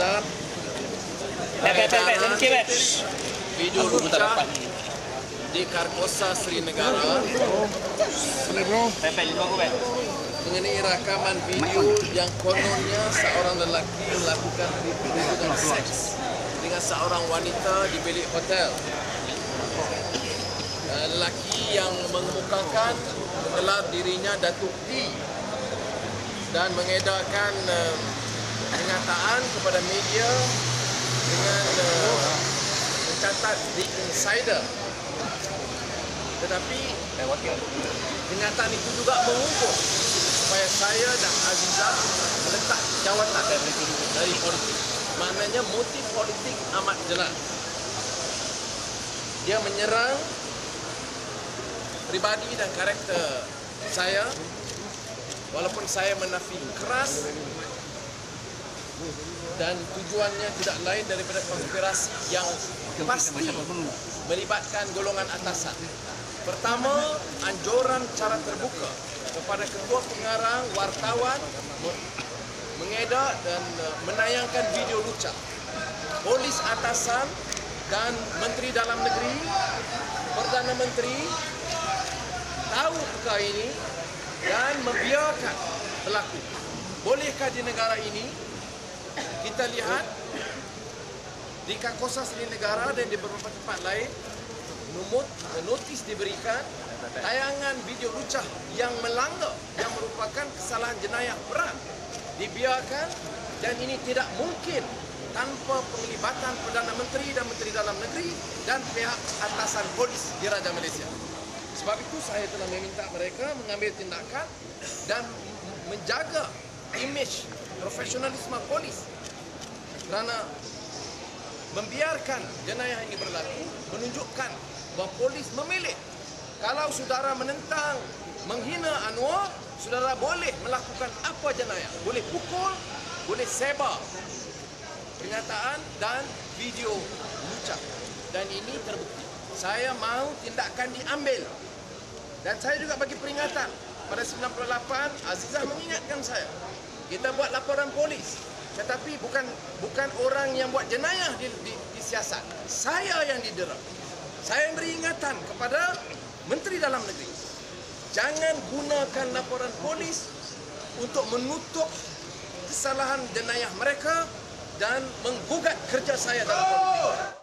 Sikit, Pep. video lucah di Karkosa Sri Negara Pepek, lima aku, Pep. mengenai rakaman video yang kononnya seorang lelaki melakukan hubungan seks dengan seorang wanita di bilik hotel. Eh, Lelaki yang mengemukakan menggelar dirinya Datuk T dan mengedarkan eh, pernyataan kepada media dengan eh, mencatat di Insider. Tetapi Kenyataan itu juga mengukur supaya saya dan Azizah meletak jawatan dari politik. Maknanya motif politik amat jelas. Dia menyerang pribadi dan karakter saya walaupun saya menafi keras dan tujuannya tidak lain daripada konspirasi yang pasti melibatkan golongan atasan. Pertama, anjuran cara terbuka kepada ketua pengarang, wartawan me- mengedar dan uh, menayangkan video lucah. Polis atasan dan Menteri Dalam Negeri, Perdana Menteri tahu perkara ini dan membiarkan berlaku. Bolehkah di negara ini kita lihat di Kakosa Sri Negara dan di beberapa tempat lain numut, notis diberikan tayangan video lucah yang melanggar yang merupakan kesalahan jenayah berat dibiarkan dan ini tidak mungkin tanpa penglibatan Perdana Menteri dan Menteri Dalam Negeri dan pihak atasan polis di Raja Malaysia. Sebab itu saya telah meminta mereka mengambil tindakan dan menjaga imej profesionalisme polis kerana membiarkan jenayah ini berlaku menunjukkan bahawa polis memilih. Kalau saudara menentang menghina Anwar saudara boleh melakukan apa jenayah. Boleh pukul boleh sebar pernyataan dan video lucah dan ini terbukti. Saya mahu tindakan diambil. Dan saya juga bagi peringatan. Pada 98 Azizah mengingatkan saya. Kita buat laporan polis tetapi bukan bukan orang yang buat jenayah di, di, disiasat saya yang didera saya beri ingatan kepada Menteri Dalam Negeri. Jangan gunakan laporan polis untuk menutup kesalahan jenayah mereka dan menggugat kerja saya dalam politik